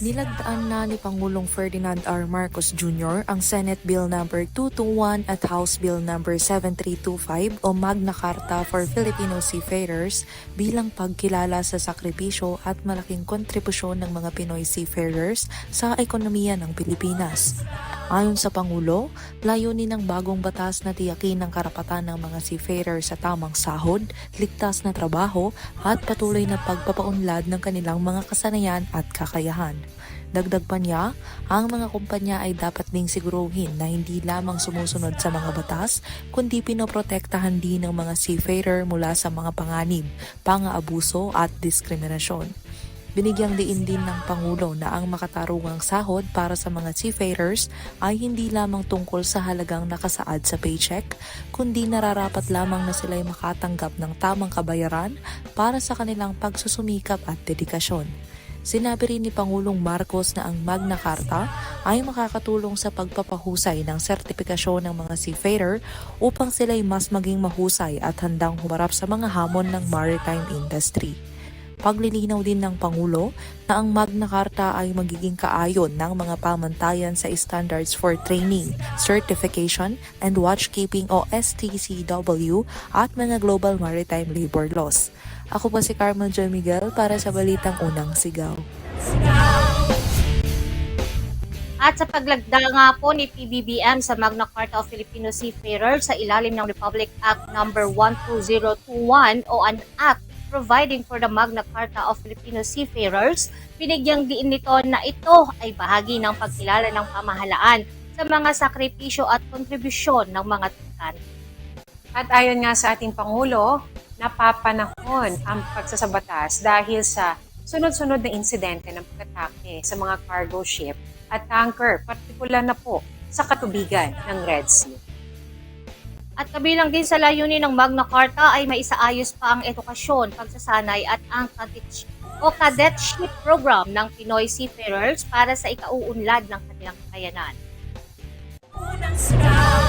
Nilagdaan na ni Pangulong Ferdinand R. Marcos Jr. ang Senate Bill No. 221 at House Bill No. 7325 o Magna Carta for Filipino Seafarers bilang pagkilala sa sakripisyo at malaking kontribusyon ng mga Pinoy seafarers sa ekonomiya ng Pilipinas. Ayon sa Pangulo, layunin ng bagong batas na tiyakin ang karapatan ng mga seafarer sa tamang sahod, ligtas na trabaho at patuloy na pagpapaunlad ng kanilang mga kasanayan at kakayahan. Dagdag pa niya, ang mga kumpanya ay dapat ding siguruhin na hindi lamang sumusunod sa mga batas, kundi pinoprotektahan din ng mga seafarer mula sa mga panganib, pang-aabuso at diskriminasyon. Binigyang diin din ng Pangulo na ang makatarungang sahod para sa mga seafarers ay hindi lamang tungkol sa halagang nakasaad sa paycheck, kundi nararapat lamang na sila'y makatanggap ng tamang kabayaran para sa kanilang pagsusumikap at dedikasyon. Sinabi rin ni Pangulong Marcos na ang Magna Carta ay makakatulong sa pagpapahusay ng sertipikasyon ng mga seafarer upang sila'y mas maging mahusay at handang humarap sa mga hamon ng maritime industry. Paglilinaw din ng Pangulo na ang Magna Carta ay magiging kaayon ng mga pamantayan sa Standards for Training, Certification, and Watchkeeping o STCW at mga Global Maritime Labor Laws. Ako po si Carmel Joy Miguel para sa Balitang Unang Sigaw. At sa paglagda nga po ni PBBM sa Magna Carta of Filipino Seafarers sa ilalim ng Republic Act No. 12021 o an act providing for the Magna Carta of Filipino Seafarers, binigyang diin nito na ito ay bahagi ng pagkilala ng pamahalaan sa mga sakripisyo at kontribusyon ng mga tripikante. At ayon nga sa ating Pangulo, napapanahon ang pagsasabatas dahil sa sunod-sunod na insidente ng pagkatake sa mga cargo ship at tanker, partikular na po sa katubigan ng Red Sea. At kabilang din sa layunin ng Magna Carta ay maisaayos pa ang edukasyon, pagsasanay at ang kadetship o cadetship program ng Pinoy seafarers para sa ikauunlad ng kanilang kakayanan. Unang